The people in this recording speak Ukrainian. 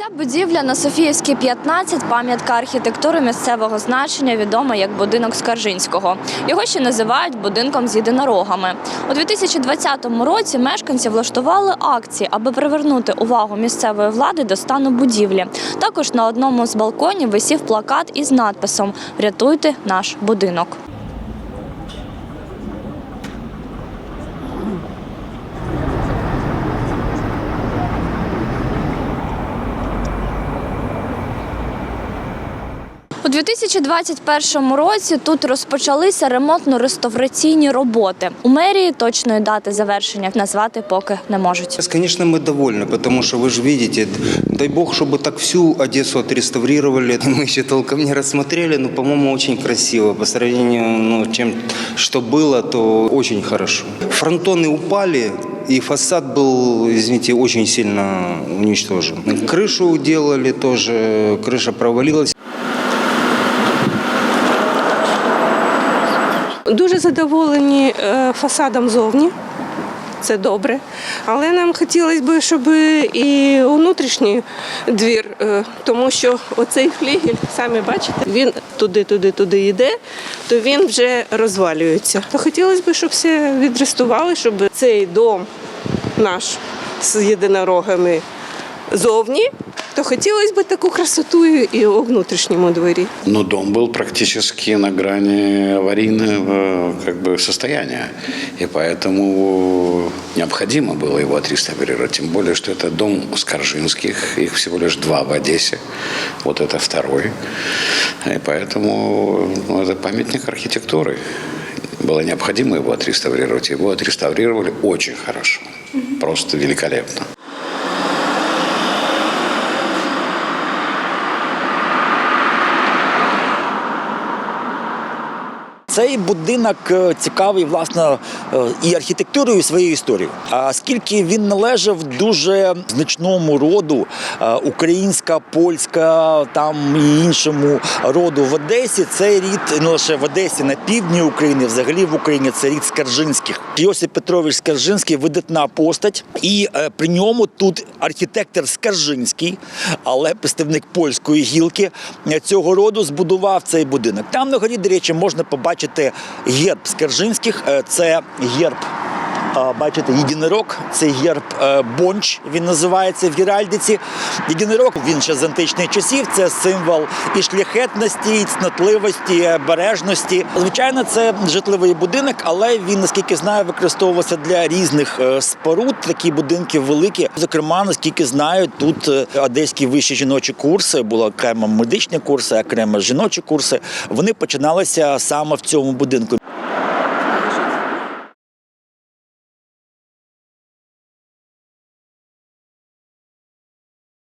Ця будівля на Софіївській 15 – пам'ятка архітектури місцевого значення, відома як будинок Скаржинського. Його ще називають будинком з єдинорогами. У 2020 році мешканці влаштували акції, аби привернути увагу місцевої влади до стану будівлі. Також на одному з балконів висів плакат із надписом Врятуйте наш будинок. У 2021 році тут розпочалися ремонтно-реставраційні роботи. У мерії точної дати завершення назвати поки не можуть. Сейчас, конечно, мы довольны, потому что вы же видите, дай бог, чтобы так всю Одессу отреставрировали. Мы еще толком не рассмотрели, но, по-моему, очень красиво. По сравнению, ну, чем что было, то очень хорошо. Фронтоны упали, и фасад был, извините, очень сильно уничтожен. Крышу делали тоже, крыша провалилась. Дуже задоволені е, фасадом зовні. Це добре. Але нам хотілося б, щоб і внутрішній двір, е, тому що оцей флігель, самі бачите, він туди, туди, туди йде, то він вже розвалюється. То хотілося б, щоб все відреставрували, щоб цей дом наш з єдинорогами зовні, то хотілося б таку красоту і у внутрішньому дворі. Но дом был практически на грани аварийного как бы, состояния. И поэтому необходимо было его отреставрировать. Тем более, что это дом Скоржинских. Их всего лишь два в Одессе. Вот это второй. И поэтому ну, это памятник архитектуры. Было необходимо его отреставрировать. Его отреставрировали очень хорошо. Просто великолепно. Цей будинок е, цікавий, власне, е, і архітектурою, і своєю історією. А він належав дуже значному роду е, українська, польська, там і іншому роду в Одесі, цей рід не лише в Одесі, на півдні України, взагалі в Україні це рід Скаржинських. Йосип Петрович Скаржинський видатна постать, і при ньому тут архітектор Скаржинський, але представник польської гілки цього роду збудував цей будинок. Там на горі, до речі, можна побачити герб Скержинських, Е, Це герб. Бачите, єдинорог, це герб е, Бонч, він називається в Геральдиці. Єдинорог, він ще з античних часів, це символ і шляхетності, і цнотливості, і бережності. Звичайно, це житловий будинок, але він, наскільки знаю, використовувався для різних е, споруд. Такі будинки великі. Зокрема, наскільки знаю, тут е, одеські вищі жіночі курси, були окремо медичні курси, окремо жіночі курси. Вони починалися саме в цьому будинку.